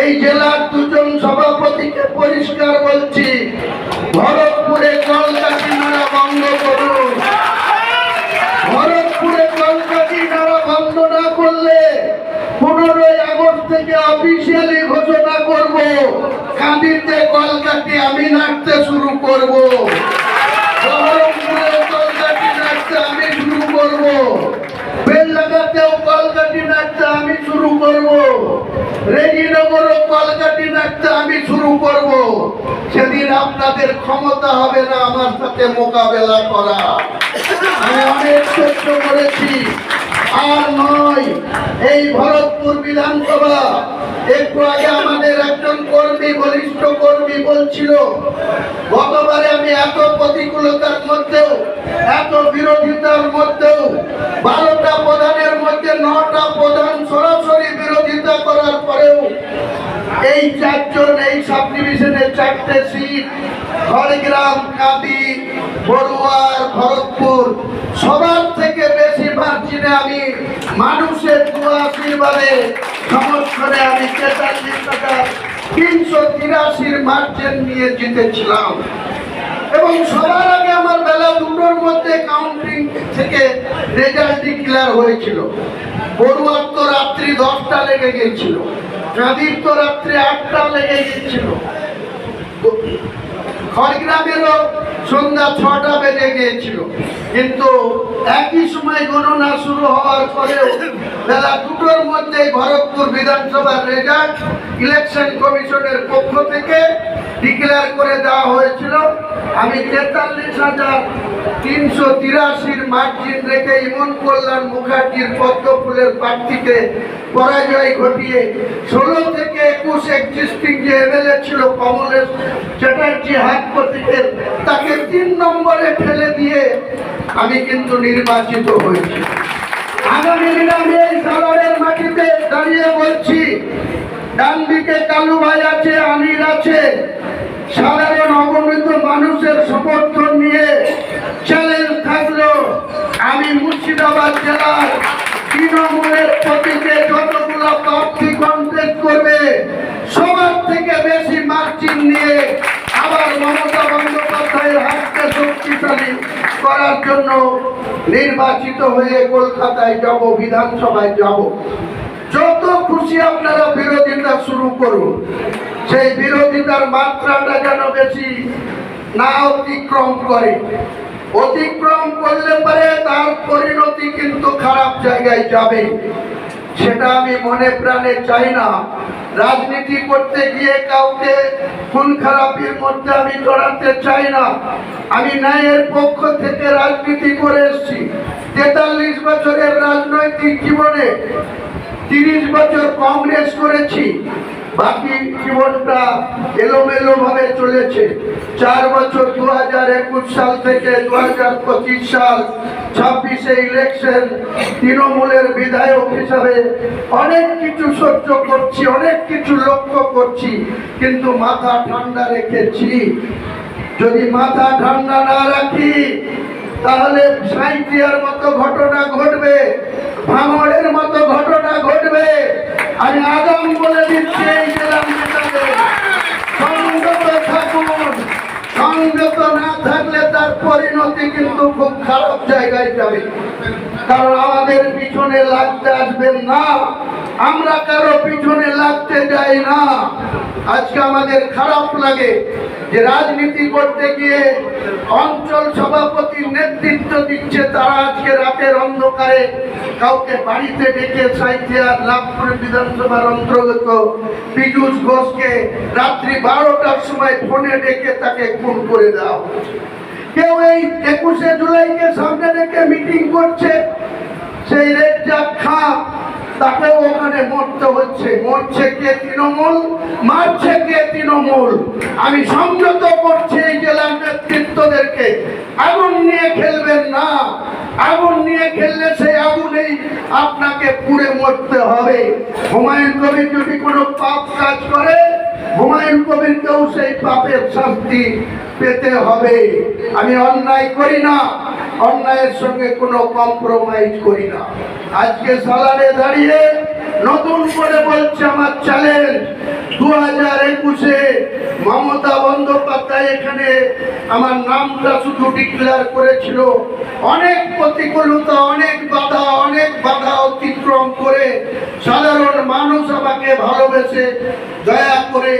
এই জেলার দুজন সভাপতিকে পরিষ্কার বলছি, ভরতপুরে কলকাতি নাড়া বন্ধ করুন। ভরতপুরে কলকাতি নাড়া বন্ধ না করলে পনেরোই আগস্ট থেকে অফিসিয়ালি ঘোষণা করব, কাঁদিতে কলকাতি আমি নাচতে শুরু করব। আমি শুরু করব। রেজিনগরও নাচতে আমি শুরু করব। সেদিন আপনাদের ক্ষমতা হবে না আমার সাথে মোকাবেলা করা। আমি অনেক সহ্য করেছি। আর নয়, এই ভরতপুর বিধানসভা, একটু আগে আমাদের একজন কর্মী, বলিষ্ঠ কর্মী বলছিল, গতবারে আমি এত প্রতিকূলতার মধ্যেও, এত বিরোধিতার মধ্যেও বারোটা প্রধানের এই চারজন, এই সাব ডিভিশনের চারটে সিট খড়গ্রাম কাঁদি, বড়ুয়ার, ভরতপুর, সবার থেকে বেশি মার্জিনে আমি মানুষের দোয়া আশীর্বাদে সমর্থনে আমি তেতাল্লিশ টাকা তিনশো তিরাশির মার্জিন নিয়ে জিতেছিলাম। এবং সবার আগে আমার বেলা দুটোর মধ্যে কাউন্টিং থেকে রেজাল্ট ডিক্লেয়ার হয়েছিল। বড়ুয়ার তো রাত্রি দশটা লেগে গিয়েছিল। কাঁদির তো রাত্রে আটটা লেগে গিয়েছিল। খড়গ্রামেরও সন্ধ্যা ছটা বেজে গিয়েছিল। কিন্তু একই সময় গণনা শুরু হওয়ার পরেও বেলা দুটোর মধ্যেই ভরতপুর বিধানসভার রেজাল্ট ইলেকশন কমিশনের পক্ষ থেকে ডিক্লেয়ার করে দেওয়া হয়েছিল। আমি তেতাল্লিশ হাজার তিনশো তিরাশির মার্জিন রেখে ইমন কল্যাণ মুখার্জির পদ্ম ফুলের প্রার্থীকে পরাজয় ঘটিয়ে ষোলো থেকে একুশ এক্সিস্টিং যে এমএলএ ছিল কমলেশ চ্যাটার্জি হাত প্রতীকের তাকে তিন নম্বরে ফেলে দিয়ে আমি কিন্তু নির্বাচিত হয়েছি। আগামী দিনে আমি এই সাগরের মাটিতে দাঁড়িয়ে বলছি ডান দিকে কালু ভাই আছে আনিল আছে। সাধারণ অগণিত মানুষের সমর্থন নিয়ে চ্যালেঞ্জ থাকল। আমি মুর্শিদাবাদ জেলার তৃণমূলের প্রতীকে যতগুলো প্রার্থী কন্টেস্ট করবে, সবার থেকে বেশি মার্জিন নিয়ে আবার মমতা বন্দ্যোপাধ্যায়ের হাতকে শক্তিশালী করার জন্য নির্বাচিত হয়ে কলকাতায় যাব, বিধানসভায় যাব। যত খুশি আপনারা বিরোধিতা শুরু করুন। সেই বিরোধিতার মাত্রাটা যেন বেশি না অতিক্রম করে। অতিক্রম করলে পরে তার পরিণতি কিন্তু খারাপ জায়গায় যাবে। সেটা আমি মনে প্রাণে চাই না। রাজনীতি করতে গিয়ে কাউকে খুন খারাপির মধ্যে আমি জড়াতে চাই না। আমি ন্যায়ের পক্ষ থেকে রাজনীতি করে এসেছি। তেতাল্লিশ বছরের রাজনৈতিক জীবনে তিরিশ বছর কংগ্রেস করেছি, বাকি জীবনটা এলোমেলো ভাবে চলেছে। চার বছর দু হাজার একুশ সাল থেকে দু হাজার পঁচিশ সাল ছাব্বিশে ইলেকশন, তৃণমূলের বিধায়ক হিসাবে অনেক কিছু সহ্য করছি, অনেক কিছু লক্ষ্য করছি, কিন্তু মাথা ঠান্ডা রেখেছি। যদি মাথা ঠান্ডা না রাখি, তাহলে সাঁইতিয়ার মতো ঘটনা ঘটবে। ভাঙড়ের মতো ঘটনা ঘটবে। আমি আগাম বলে দিচ্ছি, এই জেলার নেতাদের। থাকুন। সংযত না থাকলে তার পরিণতি কিন্তু খুব খারাপ জায়গায় যাবে। কারণ আমাদের পিছনে লাগতে আসবেন না। আমরা কারও পিছনে লাগতে যাই না। আজকে আমাদের খারাপ লাগে যে রাজনীতি করতে গিয়ে অঞ্চল সভাপতির নেতৃত্ব দিচ্ছে, তারা আজকে রাতের অন্ধকারে কাউকে বাড়িতে ডেকে সাইথিয়ার লাভপুর বিধানসভার অন্তর্গত পীযুষ ঘোষকে রাত্রি বারোটার সময় ফোনে ডেকে তাকে খুন করে দাও কেউ এই একুশে জুলাইকে সামনে রেখে মিটিং করছে, সেই রেজ্জাক খা তাকেও ওখানে মরতে হচ্ছে মরছে কে তৃণমূল? মারছে কে তৃণমূল? আমি সংযত করছি এই জেলার নেতৃত্বদেরকে। আগুন নিয়ে খেলবেন না। আগুন নিয়ে খেললে সেই আগুনেই আপনাকে পুড়ে মরতে হবে। হুমায়ুন কবির যদি কোনো পাপ কাজ করে, হুমায়ুন কবিরকেও সেই পাপের শাস্তি পেতে হবে। আমি অন্যায় করি না। অন্যায়ের সঙ্গে কোনো কম্প্রোমাইজ করি না। আজকে সালারে দাঁড়িয়ে নতুন করে বলছে আমার চ্যালেঞ্জ দু হাজার একুশে মমতা বন্দ্যোপাধ্যায় এখানে আমার নামটা শুধু ডিক্লেয়ার করেছিল। অনেক প্রতিকূলতা, অনেক বাধা অনেক বাধা অতিক্রম করে সাধারণ মানুষ আমাকে ভালোবেসে দয়া করে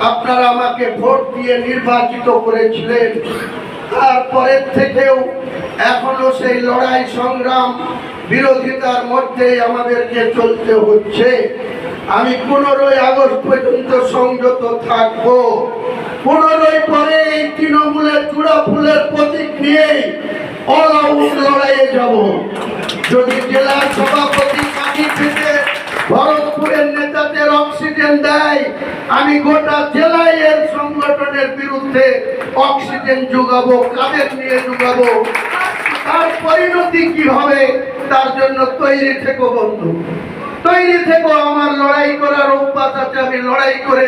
আপনারা আমাকে ভোট দিয়ে নির্বাচিত করেছিলেন। তারপরের থেকেও সেই লড়াই সংগ্রাম বিরোধিতার মধ্যেই আমাদেরকে চলতে হচ্ছে। আমি পনেরোই আগস্ট পর্যন্ত সংযত থাকব। পনেরোই পরে এই তৃণমূলের চূড়া ফুলের প্রতীক নিয়েই অল আউট লড়াইয়ে যাব। যদি জেলা সভাপতি ভরতপুরের নেতাদের অক্সিজেন দেয়, আমি গোটা জেলায় এর সংগঠনের বিরুদ্ধে অক্সিজেন যোগাবো, কাদের নিয়ে যোগাবো? তার পরিণতি কি হবে? তার জন্য তৈরি থেকো বন্ধু। তৈরি থেকো, আমার লড়াই করার অভ্যাস আছে, আমি লড়াই করে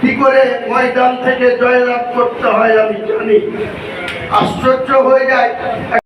কি করে ময়দান থেকে জয়লাভ করতে হয় আমি জানি। আশ্চর্য হয়ে যায়।